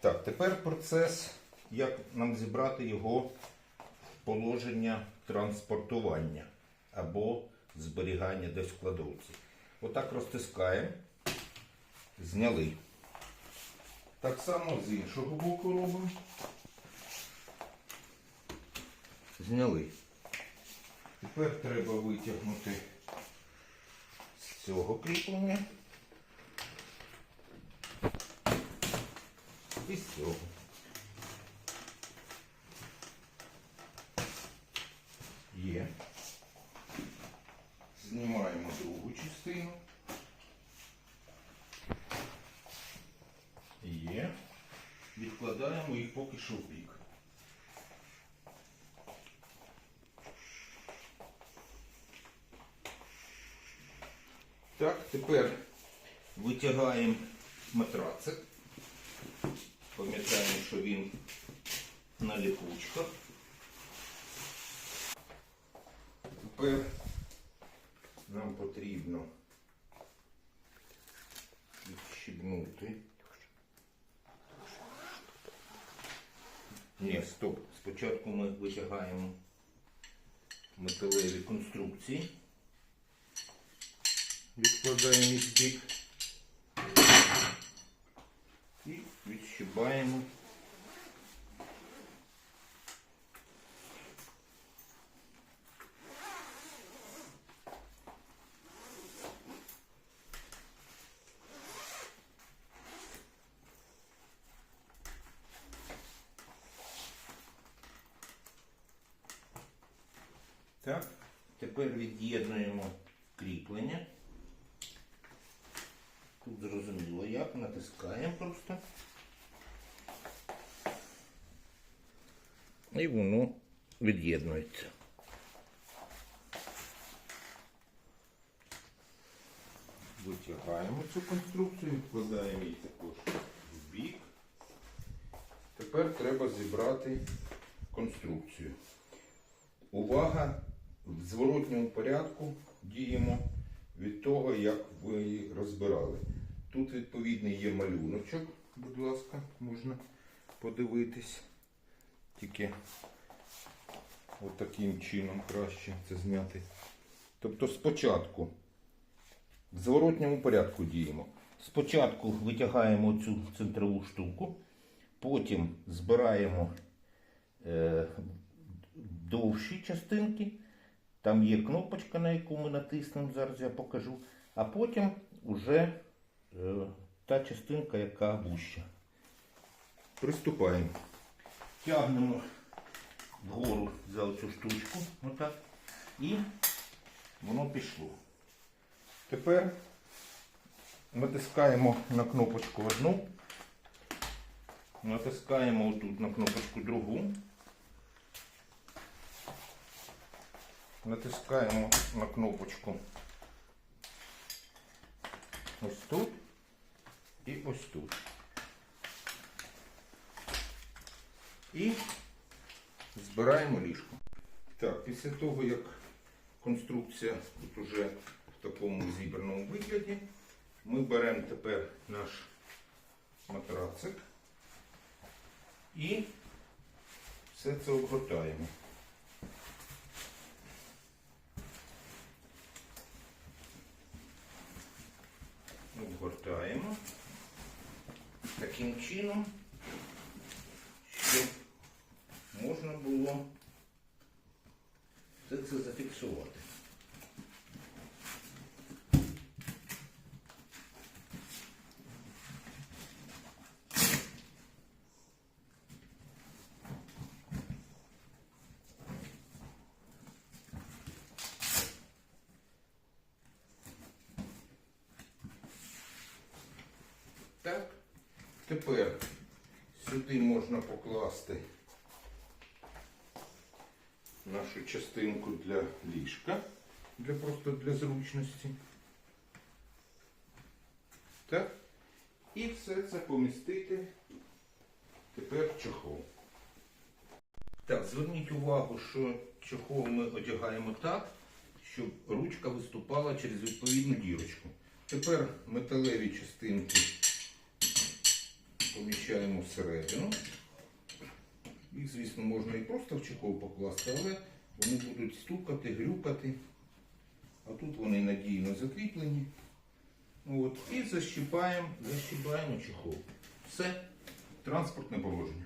Так, тепер процес, як нам зібрати його в положення транспортування або зберігання десь в кладовці. Отак розтискаємо, зняли. Так само з іншого боку робимо. Зняли. Тепер треба витягнути з цього кріплення і з цього. Є. Знімаємо другу частину. Є. Відкладаємо їх поки що в бік. Так, тепер витягаємо матрацик. Пам'ятаємо, що він на ліпучках. Тепер нам потрібно відщібнути. Ні, стоп. Спочатку ми витягаємо металеві конструкції. Відкладаємо їх бік. І відщибаємо. Так, тепер від'єднуємо кріплення. Тут зрозуміло як, натискаємо просто. І воно від'єднується. Витягаємо цю конструкцію, відкладаємо її також в бік. Тепер треба зібрати конструкцію. Увага! В зворотньому порядку діємо від того, як ви її розбирали. Тут відповідний є малюночок, будь ласка, можна подивитись. Тільки отаким чином краще це зняти. Тобто спочатку в зворотньому порядку діємо. Спочатку витягаємо цю центрову штуку, потім збираємо е, довші частинки. Там є кнопочка, на яку ми натиснемо, зараз я покажу. А потім вже е, та частинка, яка вуща. Приступаємо. Тягнемо вгору за оцю штучку, отак, і воно пішло. Тепер натискаємо на кнопочку одну, натискаємо отут на кнопочку другу. Натискаємо на кнопочку ось тут і ось тут. І збираємо ліжко. Так, після того, як конструкція тут уже в такому зібраному вигляді, ми беремо тепер наш матрацик і все це обгортаємо. обгортаємо таким чином, щоб можна було все це зафіксувати. Так, тепер сюди можна покласти нашу частинку для ліжка, для просто для зручності. Так, і все це помістити тепер в чохол. Так, зверніть увагу, що чохол ми одягаємо так, щоб ручка виступала через відповідну дірочку. Тепер металеві частинки поміщаємо всередину. Їх, звісно, можна і просто в чехол покласти, але вони будуть стукати, грюкати. А тут вони надійно закріплені. От, і защіпаємо, защіпаємо чехол. Все, транспортне положення.